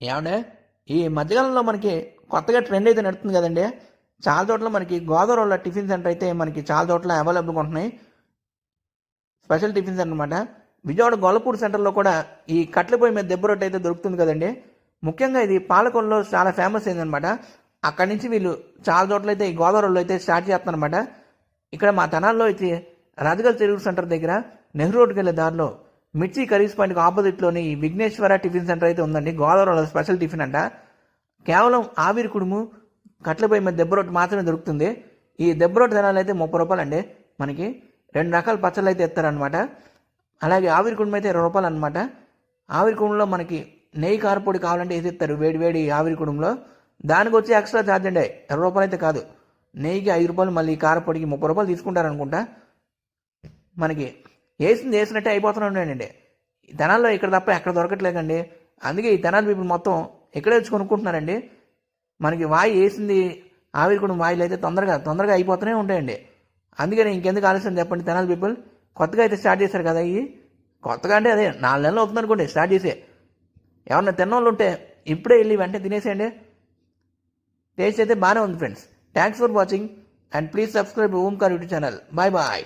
ఏమండే? ఈ మధ్యకాలంలో మనకి కొత్తగా ట్రెండ్ అయితే నడుస్తుంది కదండి. చాలా చోట్ల మనకి గోదావరిలో టిఫిన్ సెంటర్ అయితే మనకి చాలా చోట్ల అవైలబుల్గా ఉంటున్నాయి. స్పెషల్ టిఫిన్ సెంటర్ అనమాట విజయవాడ గొల్లపూడి సెంటర్లో కూడా ఈ కట్ల పొయ్యి మీద దెబ్బ రొట్టె అయితే దొరుకుతుంది కదండి. ముఖ్యంగా ఇది పాలకొల్లో చాలా ఫేమస్ అయిందనమాట అక్కడి నుంచి వీళ్ళు చాలా చోట్ల అయితే ఈ గోదావరిలో అయితే స్టార్ట్ చేస్తారనమాట ఇక్కడ మా తనాల్లో అయితే రాజగల్ చెరువు సెంటర్ దగ్గర నెహ్రూ రోడ్కి వెళ్ళే దారిలో మిర్చి కర్రీస్ పాయింట్కి ఆపోజిట్లోని విఘ్నేశ్వర టిఫిన్ సెంటర్ అయితే ఉందండి. గోదావరిలో స్పెషల్ టిఫిన్ అంట. కేవలం ఆవిరి కుడుము కట్లపై మీద దెబ్బ రొట్టె మాత్రమే దొరుకుతుంది. ఈ దెబ్బ రొట్టె తినాలి అయితే ముప్పై రూపాయలు అండి మనకి. రెండు రకాల పచ్చళ్ళు అయితే ఇస్తారనమాట అలాగే ఆవిరి కుడుము అయితే ఇరవై రూపాయలు అనమాట ఆవిరి కుడుములో మనకి నెయ్యి కారపొడి కావాలంటే వేసి ఇస్తారు వేడి వేడి ఆవిరి కుడుములో. దానికి వచ్చి ఎక్స్ట్రా ఛార్జ్ అండి ఇరవై రూపాయలు అయితే కాదు. నెయ్యికి ఐదు రూపాయలు మళ్ళీ కారపొడికి ముప్పై రూపాయలు తీసుకుంటారు అనుకుంటా మనకి వేసింది వేసినట్టే అయిపోతూనే ఉన్నాయండి ఈ ధనాల్లో ఇక్కడ తప్ప ఎక్కడ దొరకట్లేదండి. అందుకే ఈ ధనాలు ఇప్పుడు మొత్తం ఇక్కడే వచ్చి కొనుక్కుంటున్నారండి. మనకి వాయి వేసింది ఆవిరి కూడా వాయిలు అయితే తొందరగా తొందరగా అయిపోతూనే ఉంటాయండి. అందుకని ఇంకెందుకు ఆలస్యం చెప్పండి తెనాలి పీపుల్? కొత్తగా అయితే స్టార్ట్ చేశారు కదా ఇవి? కొత్తగా అంటే అదే నాలుగు నెలలు అవుతుంది అనుకోండి స్టార్ట్ చేసే. ఎవరన్నా తిన్నోళ్ళు ఉంటే ఇప్పుడే వెళ్ళి వెంటనే తినేసేయండి. టేస్ట్ అయితే బాగానే ఉంది friends. Thanks for watching and please subscribe Omkar YouTube channel bye bye